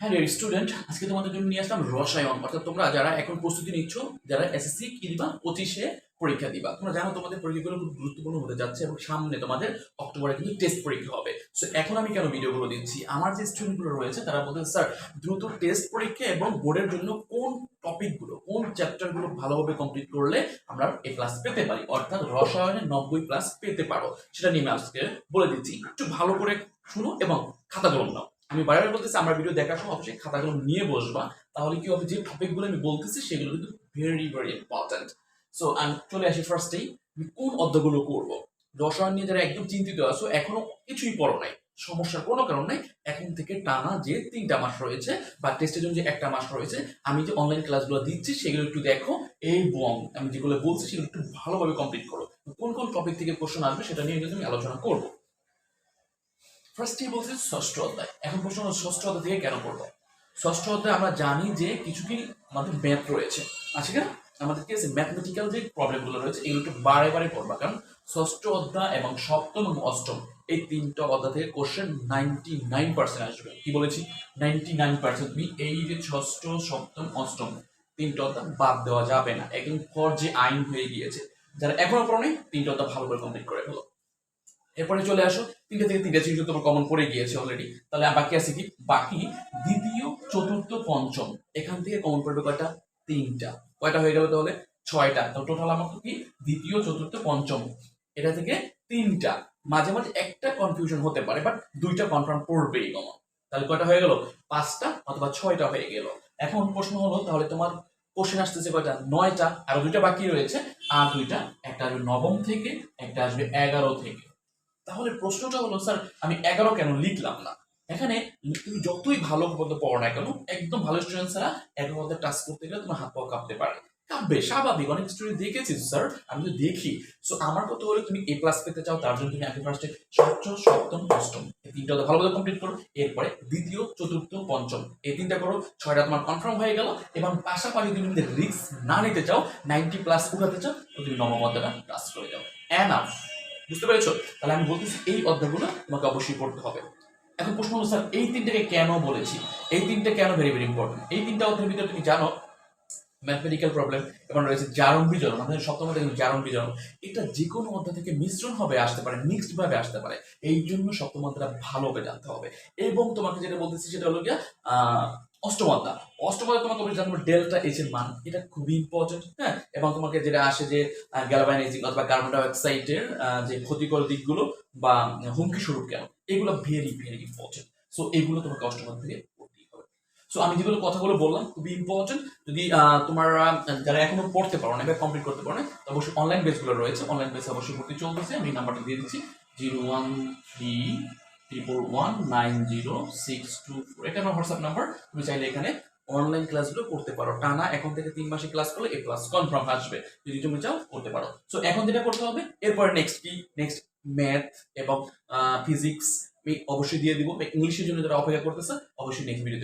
Hello student আজকে তোমাদের জন্য নিয়ে আসলাম রসায়ন। অর্থাৎ তোমরা যারা এখন প্রস্তুতি নিচ্ছ, যারা এসএসসি কি পঁচিশে পরীক্ষা দিবা। তোমরা জানো তোমাদের পরীক্ষাগুলো খুব গুরুত্বপূর্ণ হতে যাচ্ছে এবং সামনে তোমাদের অক্টোবরে কিন্তু টেস্ট পরীক্ষা হবে। সো এখন আমি কেন ভিডিওগুলো দিচ্ছি? আমার যে স্টুডেন্টগুলো রয়েছে, তারা বলতে স্যার দ্রুত টেস্ট পরীক্ষা এবং বোর্ডের জন্য কোন টপিকগুলো কোন চ্যাপ্টারগুলো ভালোভাবে কমপ্লিট করলে আমরা এ প্লাস পেতে পারি? অর্থাৎ রসায়নে নব্বই প্লাস পেতে পারো। সেটা নিয়ে আমি আজকে বলে দিচ্ছি। একটু ভালো করে শুনো এবং খাতা কলম নাও। আমি বারবার বলতেছি, আমার ভিডিও দেখার সময় অবশ্যই খাতাগুলো নিয়ে বসবা, তাহলে কি হবে? যে টপিকগুলো আমি বলতেছি, সেগুলো কিন্তু ভেরি ভেরি ইম্পর্টেন্ট সো আমি চলে আসি ফার্স্টেই আমি কোন অধ্যায়গুলো করব? রসায়ন নিয়ে যারা একদম চিন্তিত আছো, এখনও কিছুই পড়ো নাই। সমস্যার কোনো কারণ নাই। এখন থেকে টানা যে তিনটা মাস রয়েছে, বা টেস্টের জন্য যে একটা মাস রয়েছে, আমি যে অনলাইন ক্লাসগুলো দিচ্ছি, সেগুলো একটু দেখো। এই এবং আমি যেগুলো বলছি, সেগুলো একটু ভালোভাবে কমপ্লিট করো। কোন কোন টপিক থেকে কোশ্চেন আসবে, সেটা নিয়ে কিন্তু আমি আলোচনা করব। ফার্স্টেই বলছি ষষ্ঠ অধ্যায়। এখন প্রশ্ন ষষ্ঠ অধ্যায় থেকে কেন পড়ব? ষষ্ঠ অধ্যায় আমরা জানি যে কিছু কি আমাদের ম্যাথ রয়েছে। আছে কেন আমাদের কি আছে? ম্যাথমেটিক্যাল যে প্রবলেমগুলো রয়েছে, এগুলো একটু বারে বারে পড়বা। কারণ ষষ্ঠ অধ্যায় এবং সপ্তম এবং অষ্টম, এই তিনটা অধ্যায় থেকে কোশ্চেন নাইনটি নাইন পার্সেন্ট আসবে। কি বলেছি? নাইনটি নাইন পার্সেন্ট তুমি এই যে ষষ্ঠ, সপ্তম, অষ্টম, তিনটা অধ্যায় বাদ দেওয়া যাবে না। একদম ফর যে আইন হয়ে গিয়েছে। যারা এখনও পড়ো তিনটা অধ্যায় ভালো করে কমপ্লিট করে ফেলো। এরপরে চলে আসো, তিনটে থেকে তিনটে চিহ্ন তোমার কমন পড়ে গিয়েছে অলরেডি তাহলে বাকি আছে কি? বাকি দ্বিতীয়, চতুর্থ, পঞ্চম। এখান থেকে কমন পড়বে কয়টা? তিনটা। কয়টা হয়ে গেল তাহলে? ছয়টা। তো টোটাল আমার কি? দ্বিতীয়, চতুর্থ, পঞ্চম। এটা থেকে তিনটা। মাঝে মাঝে একটা কনফিউশন হতে পারে বাট দুইটা কনফার্ম পড়বেই কমন তাহলে কয়টা হয়ে গেল? পাঁচটা অথবা ছয়টা হয়ে গেল। এখন প্রশ্ন হলো, তাহলে তোমার কোশ্চেন আসতেছে কয়টা? নয়টা। আরও দুইটা বাকি রয়েছে। আর দুইটা, একটা আসবে নবম থেকে, একটা আসবে এগারো থেকে। তাহলে প্রশ্নটা হলো, স্যার, আমি এগারো কেন লিখলাম না? এখানে তুমি যতই ভালো মতো পড়ো না কেন, একদম ভালো স্টুডেন্ট ছাড়া এগারো মধ্যে টাচ করতে গেলে তোমার হাত পা কাঁপতে পারে। কাঁপবে, স্বাভাবিক, অনেক স্টুডেন্ট দেখেছি, স্যার, আমি তো দেখি। সো আমার কথা হলো, তুমি এ প্লাস পেতে চাও, তার জন্য তুমি আগে ফার্স্টে ষষ্ঠ, সপ্তম, অষ্টম, এই তিনটা তো ভালোভাবে কমপ্লিট করো। এরপরে দ্বিতীয়, চতুর্থ, পঞ্চম, এই তিনটা করো, ছয়টা তোমার কনফার্ম হয়ে গেল। এবং পাশাপাশি তুমি যদি রিস্ক না নিতে চাও নাইনটি প্লাস উঠাতে চাও, তো তুমি নবম অধ্যায়টা টাচ করে যাও। এনাফ বুঝতে পেরেছ? তাহলে আমি বলতেছি এই অধ্যায়গুলো তোমাকে অবশ্যই পড়তে হবে। এখন প্রশ্ন হলো, স্যার, এই তিনটাকে কেন বলেছি? এই তিনটা কেন ভেরি ভেরি ইম্পর্টেন্ট এই তিনটা অধ্যায়ের ভিতরে তুমি জানো ম্যাথমেটিক্যাল প্রবলেম এবং রয়েছে জারণ বিজরণ আমাদের সপ্তম কিন্তু জারণ বিজরণ এটা যে কোনো অধ্যায় থেকে মিশ্রণ হবে, আসতে পারে মিক্সড ভাবে আসতে পারে। এই জন্য সপ্তম অধ্যায়টা ভালোভাবে জানতে হবে। এবং তোমাকে যেটা বলতেছি সেটা হলো গিয়া অষ্টম অধ্যায়। অষ্টম অধ্যায় তোমাকে বলছি জানব ডেল্টা এইচ এর মান, এটা খুবই ইম্পর্টেন্ট হ্যাঁ? এবং তোমাকে যেটা আসে যে গ্যালভানাইজিং অথবা কার্বন ডাইঅক্সাইডের যে ক্ষতিকর দিকগুলো বা হুমকি স্বরূপ কেন, এগুলো ভেরি ভেরি ইম্পর্টেন্ট সো এগুলো তোমাকে অষ্টম থেকে সো আমি যেগুলো কথাগুলো বললাম, খুবই ইম্পর্টেন্ট যদি তোমার, যারা এখনও পড়তে পারো না বা কমপ্লিট করতে পারো না অবশ্যই অনলাইন বেসগুলো রয়েছে। অনলাইন বেস অবশ্যই ভর্তি চলতেছে। আমি নাম্বারটা দিয়ে দিচ্ছি। Zero one three triple one nine zero six two four. এটা আমার হোয়াটসঅ্যাপ নাম্বার তুমি চাইলে এখানে অনলাইন ক্লাসগুলো করতে পারো। টানা এখন থেকে তিন মাসে ক্লাস করলে এ ক্লাস কনফার্ম আসবে। যদি তুমি চাও, করতে পারো। সো এখন যেটা করতে হবে, এরপর নেক্সট কি? নেক্সট ম্যাথ এবং ফিজিক্স আমি অবশ্যই দিয়ে দিব। ইংলিশের জন্য যারা অপেক্ষা করতেছে, অবশ্যই নেক্সট ভিডিওতে